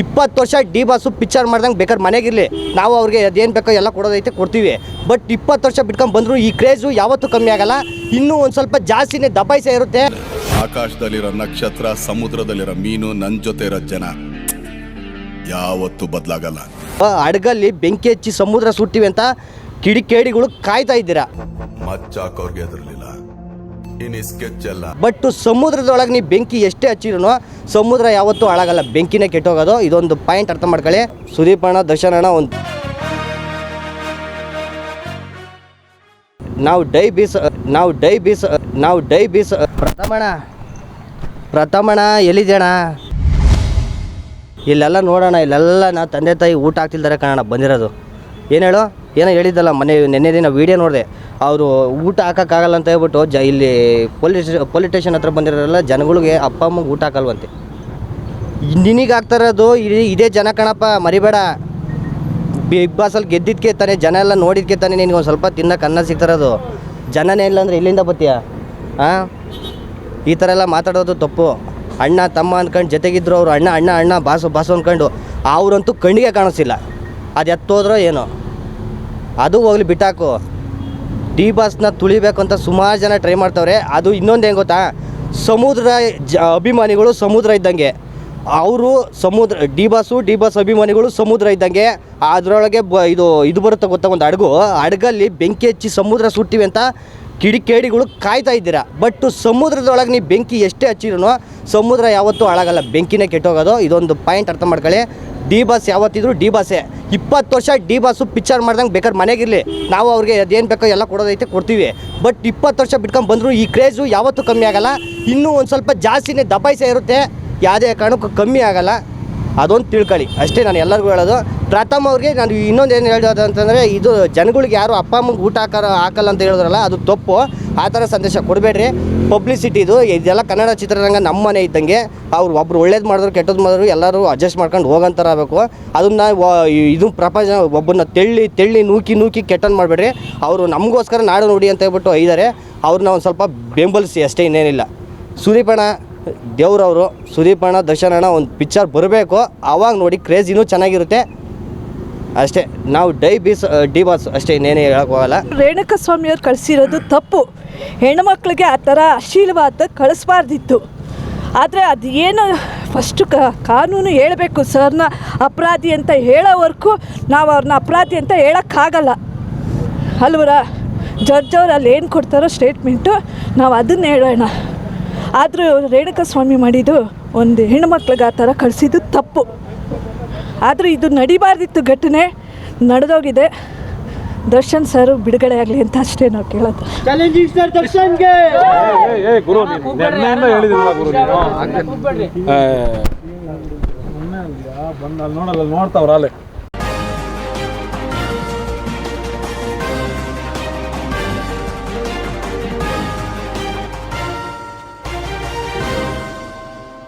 ಇಪ್ಪತ್ತು ವರ್ಷ D boss picture ಮಾಡ್ದಂಗೆ ಬೇಕಾದ್ರೆ ಮನೆಗಿರಲಿ. ನಾವು ಅವ್ರಿಗೆ ಅದೇನು ಬೇಕೋ ಎಲ್ಲ ಕೊಡೋದೈತೆ ಕೊಡ್ತೀವಿ. ಬಟ್ ಇಪ್ಪತ್ತು ವರ್ಷ ಬಿಟ್ಕೊಂಡು ಬಂದರೂ ಈ ಕ್ರೇಜು ಯಾವತ್ತೂ ಕಮ್ಮಿ ಆಗಲ್ಲ. ಇನ್ನೂ ಒಂದು ಸ್ವಲ್ಪ ಜಾಸ್ತಿನೇ ದಬಾಯಿಸೇ ಇರುತ್ತೆ. ಆಕಾಶದಲ್ಲಿರೋ ನಕ್ಷತ್ರ ಸಮುದ್ರದಲ್ಲಿರೋ ಮೀನು ನನ್ನ ಜೊತೆ ಇರೋ ಜನ. ಯಾವತ್ತೂ ಬದಲಾಗಲ್ಲ. ಹಡಗಲ್ಲಿ ಬೆಂಕಿ ಹಚ್ಚಿ ಸಮುದ್ರ ಸುಟ್ಟಿವೆ ಅಂತ ಕಿಡಿಕೇಡಿಗಳು ಕಾಯ್ತಾ ಇದ್ದೀರಾ. ಮಚ್ಚಾಕೋರ್ಗೆ ಎದುರಲಿಲ್ಲ ಬಟ್ ಸಮುದ್ರದೊಳಗೆ ನೀವು ಬೆಂಕಿ ಎಷ್ಟೇ ಹಚ್ಚಿರೋ ಸಮುದ್ರ ಯಾವತ್ತೂ ಹಾಳಾಗಲ್ಲ. ಬೆಂಕಿನೇ ಕೆಟ್ಟೋಗೋದು. ಇದೊಂದು ಪಾಯಿಂಟ್ ಅರ್ಥ ಮಾಡ್ಕೊಳ್ಳಿ. ಸುದೀಪ್ ಅಣ್ಣ ದರ್ಶನ್ ಅಣ್ಣ ಒಂದು. ನಾವು ಡೈ ಬೀಸ್, ನಾವು ಡೈ ಬೀಸ್, ನಾವು ಡೈ ಬೀಸ್. ಪ್ರಥಮಣ ಪ್ರಥಮಣ ಎಲ್ಲಿದೆಯಣ ಇಲ್ಲೆಲ್ಲ ನೋಡೋಣ. ಇಲ್ಲೆಲ್ಲ ನಾವು ತಂದೆ ತಾಯಿ ಊಟ ಆಗ್ತಿಲ್ದಾರೆ ಕಾಣೋಣ ಬಂದಿರೋದು. ಏನು ಹೇಳು? ಏನೋ ಹೇಳಿದ್ದಲ್ಲ ಮನೆ ನೆನ್ನೆ ದಿನ ವೀಡಿಯೋ ನೋಡಿದೆ. ಅವರು ಊಟ ಹಾಕೋಕ್ಕಾಗಲ್ಲ ಅಂತ ಹೇಳ್ಬಿಟ್ಟು ಜ, ಇಲ್ಲಿ ಪೊಲೀಸ್ ಪೊಲೀಸ್ ಸ್ಟೇಷನ್ ಹತ್ರ ಬಂದಿರೋರೆಲ್ಲ ಜನಗಳಿಗೆ ಅಪ್ಪ ಅಮ್ಮಗೆ ಊಟ ಹಾಕಲ್ವಂತೆ. ನಿನಗೆ ಆಗ್ತಾರದು ಇದೇ ಇದೇ ಜನ ಕಣಪ್ಪ, ಮರಿಬೇಡ. ಬಿಗ್ ಬಾಸಲ್ಲಿ ಗೆದ್ದಿದ್ಕೆ ತಾನೆ ಜನ ಎಲ್ಲ ನೋಡಿದ್ಕೆ ತಾನೆ ನಿನಗೆ ಒಂದು ಸ್ವಲ್ಪ ತಿನ್ನಕ್ಕೆ ಅನ್ನ ಸಿಗ್ತಾರದು ಜನನೇ ಇಲ್ಲ ಅಂದರೆ ಇಲ್ಲಿಂದ ಬತ್ತೀಯ ಹಾಂ ಈ ಥರ ಎಲ್ಲ ಮಾತಾಡೋದು ತಪ್ಪು. ಅಣ್ಣ, ತಮ್ಮ ಅಂದ್ಕೊಂಡು ಜೊತೆಗಿದ್ರು ಅವರು ಅಣ್ಣ ಅಣ್ಣ ಅಣ್ಣ, ಬಾಸು ಬಾಸು ಅಂದ್ಕೊಂಡು ಅವರಂತೂ ಕಣ್ಣಿಗೆ ಕಾಣಿಸ್ತಿಲ್ಲ. ಅದು ಎತ್ತೋದ್ರೋ ಏನೋ. ಅದು ಹೋಗ್ಲಿ ಬಿಟ್ಟಾಕು. ಡಿ ಬಸ್ನ ತುಳಿಬೇಕು ಅಂತ ಸುಮಾರು ಜನ ಟ್ರೈ ಮಾಡ್ತಾವ್ರೆ. ಅದು ಇನ್ನೊಂದು ಏನು ಗೊತ್ತಾ? ಸಮುದ್ರ ಜ, ಅಭಿಮಾನಿಗಳು ಸಮುದ್ರ ಇದ್ದಂಗೆ. ಅವರು ಸಮುದ್ರ ಡಿ ಬಸ್ಸು ಡಿ ಬಸ್ ಅಭಿಮಾನಿಗಳು ಸಮುದ್ರ ಇದ್ದಂಗೆ. ಅದರೊಳಗೆ ಬ, ಇದು ಇದು ಬರುತ್ತೆ ಗೊತ್ತಾ? ಒಂದು ಹಡಗು ಹಡಗಲ್ಲಿ ಬೆಂಕಿ ಹಚ್ಚಿ ಸಮುದ್ರ ಸುಟ್ಟಿವಿ ಅಂತ ಕಿಡಿಕೇಡಿಗಳು ಕಾಯ್ತಾ ಇದ್ದೀರಾ? ಬಟ್ ಸಮುದ್ರದೊಳಗೆ ನೀವು ಬೆಂಕಿ ಎಷ್ಟೇ ಹಚ್ಚಿರೂ ಸಮುದ್ರ ಯಾವತ್ತೂ ಹಾಳಾಗಲ್ಲ. ಬೆಂಕಿನೇ ಕೆಟ್ಟೋಗೋದು. ಇದೊಂದು ಪಾಯಿಂಟ್ ಅರ್ಥ ಮಾಡ್ಕೊಳ್ಳಿ. ಡಿ ಬಸ್ ಯಾವತ್ತಿದ್ರು ಡಿ ಬಾಸೇ. ಇಪ್ಪತ್ತು ವರ್ಷ ಡಿ ಬಸ್ಸು ಪಿಕ್ಚರ್ ಮಾಡ್ದಂಗೆ ಬೇಕಾದ್ರೆ ಮನೆಗಿರಲಿ ನಾವು ಅವ್ರಿಗೆ ಅದೇನು ಬೇಕೋ ಎಲ್ಲ ಕೊಡೋದೈತೆ ಕೊಡ್ತೀವಿ. ಬಟ್ ಇಪ್ಪತ್ತು ವರ್ಷ ಬಿಟ್ಕೊಂಡು ಬಂದರೂ ಈ ಕ್ರೇಜು ಯಾವತ್ತೂ ಕಮ್ಮಿ ಆಗಲ್ಲ. ಇನ್ನೂ ಒಂದು ಸ್ವಲ್ಪ ಜಾಸ್ತಿನೇ ದಬಾಯಿಸೇ ಇರುತ್ತೆ. ಯಾವುದೇ ಕಾರಣಕ್ಕೂ ಕಮ್ಮಿ ಆಗಲ್ಲ. ಅದೊಂದು ತಿಳ್ಕೊಳ್ಳಿ ಅಷ್ಟೇ ನಾನು ಎಲ್ಲರಿಗೂ ಹೇಳೋದು, ಪ್ರಥಮ ಅವ್ರಿಗೆ ನಾನು ಇನ್ನೊಂದು ಏನು ಹೇಳೋದು ಅಂತಂದರೆ, ಇದು ಜನಗಳಿಗೆ ಯಾರು ಅಪ್ಪ ಅಮ್ಮಗೆ ಊಟ ಹಾಕರ, ಹಾಕಲ್ಲ ಅಂತ ಹೇಳಿದ್ರಲ್ಲ, ಅದು ತಪ್ಪು. ಆ ಥರ ಸಂದೇಶ ಕೊಡಬೇಡ್ರಿ. ಪಬ್ಲಿಸಿಟಿ ಇದು, ಇದೆಲ್ಲ ಕನ್ನಡ ಚಿತ್ರರಂಗ ನಮ್ಮ ಮನೆ ಇದ್ದಂಗೆ. ಅವ್ರು ಒಬ್ರು ಒಳ್ಳೇದು ಮಾಡಿದ್ರು ಕೆಟ್ಟದ್ದು ಮಾಡಿದ್ರು, ಎಲ್ಲರೂ ಅಡ್ಜಸ್ಟ್ ಮಾಡ್ಕೊಂಡು ಹೋಗಂತಾರ ಆಗಬೇಕು. ಅದನ್ನ ಇದು ಪ್ರಪಂಚ ಒಬ್ಬನ್ನ ತೆಳ್ಳಿ ತೆಳ್ಳಿ ನೂಕಿ ನೂಕಿ ಕೆಟ್ಟನ್ ಮಾಡಬೇಡ್ರಿ. ಅವರು ನಮಗೋಸ್ಕರ ನಾಡು ನೋಡಿ ಅಂತ ಹೇಳ್ಬಿಟ್ಟು ಐದಾರೆ ಅವ್ರನ್ನ ಒಂದು ಸ್ವಲ್ಪ ಬೆಂಬಲಿಸಿ, ಅಷ್ಟೇ ಇನ್ನೇನಿಲ್ಲ. ಸುದೀಪಣ್ಣ ದೇವ್ರವರು ಸುದೀಪಣ್ಣ ದರ್ಶನ್ ಅಣ್ಣ ಒಂದು ಪಿಕ್ಚರ್ ಬರಬೇಕು. ಅವಾಗ ನೋಡಿ ಕ್ರೇಜ್ ಇನ್ನೂ ಚೆನ್ನಾಗಿರುತ್ತೆ. ಅಷ್ಟೇ, ನಾವು ಡೈ ಬೀಸ್ ಡಿ ಬಾಸ್, ಅಷ್ಟೇ ಇನ್ನೇನು ಹೇಳಕ್ ಹೋಗಲ್ಲ. ರೇಣುಕ ಸ್ವಾಮಿಯವ್ರು ಕಳಿಸಿರೋದು ತಪ್ಪು. ಹೆಣ್ಮಕ್ಳಿಗೆ ಆ ಥರ ಅಶೀಲವಾದ ಕಳಿಸ್ಬಾರ್ದಿತ್ತು. ಆದರೆ ಅದು ಏನು ಫಸ್ಟು ಕಾನೂನು ಹೇಳಬೇಕು ಸರ್ನ ಅಪರಾಧಿ ಅಂತ ಹೇಳೋವರೆಗೂ ನಾವು ಅವ್ರನ್ನ ಅಪರಾಧಿ ಅಂತ ಹೇಳೋಕ್ಕಾಗಲ್ಲ. ಅಲ್ವರ? ಜಡ್ಜ್ ಅವ್ರು ಅಲ್ಲಿ ಏನು ಕೊಡ್ತಾರೋ ಸ್ಟೇಟ್ಮೆಂಟು ನಾವು ಅದನ್ನು ಹೇಳೋಣ. ಆದರೂ ರೇಣುಕ ಸ್ವಾಮಿ ಮಾಡಿದ್ದು ಒಂದು ಹೆಣ್ಮಕ್ಳಿಗೆ ಆ ಥರ ಕಳಿಸಿದ್ದು ತಪ್ಪು. ಆದರೂ ಇದು ನಡಿಬಾರ್ದಿತ್ತು ಘಟನೆ ನಡೆದೋಗಿದೆ. ದರ್ಶನ್ ಸರ್ ಬಿಡುಗಡೆ ಆಗಲಿ ಅಂತ ಅಷ್ಟೇ ನಾವು ಕೇಳೋದು. ನೋಡಲ್ಲ ನೋಡ್ತಾವ್ರ ಅಲ್ಲೇ.